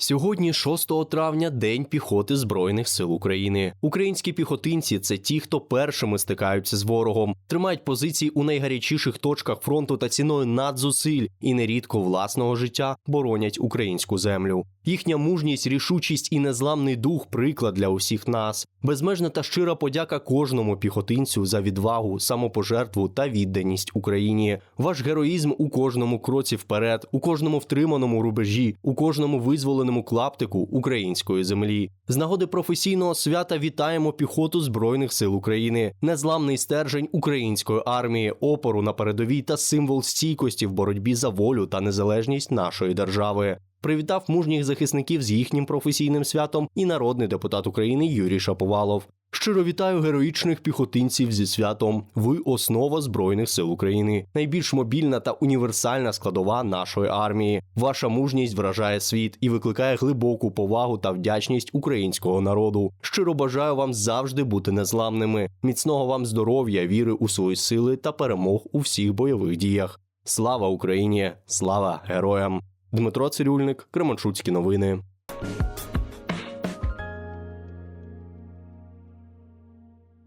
Сьогодні, 6 травня, День піхоти Збройних сил України. Українські піхотинці це ті, хто першими стикаються з ворогом, тримають позиції у найгарячіших точках фронту та ціною надзусиль і нерідко власного життя боронять українську землю. Їхня мужність, рішучість і незламний дух приклад для усіх нас. Безмежна та щира подяка кожному піхотинцю за відвагу, самопожертву та відданість Україні. Ваш героїзм у кожному кроці вперед, у кожному втриманому рубежі, у кожному визволеному клаптику української землі. З нагоди професійного свята вітаємо піхоту Збройних сил України, незламний стержень української армії, опору на передовій та символ стійкості в боротьбі за волю та незалежність нашої держави. Привітав мужніх захисників з їхнім професійним святом і народний депутат України Юрій Шаповалов. Щиро вітаю героїчних піхотинців зі святом. Ви основа збройних сил України, найбільш мобільна та універсальна складова нашої армії. Ваша мужність вражає світ і викликає глибоку повагу та вдячність українського народу. Щиро бажаю вам завжди бути незламними. Міцного вам здоров'я, віри у свої сили та перемог у всіх бойових діях. Слава Україні! Слава героям! Дмитро Цирюльник, Кременчуцькі новини.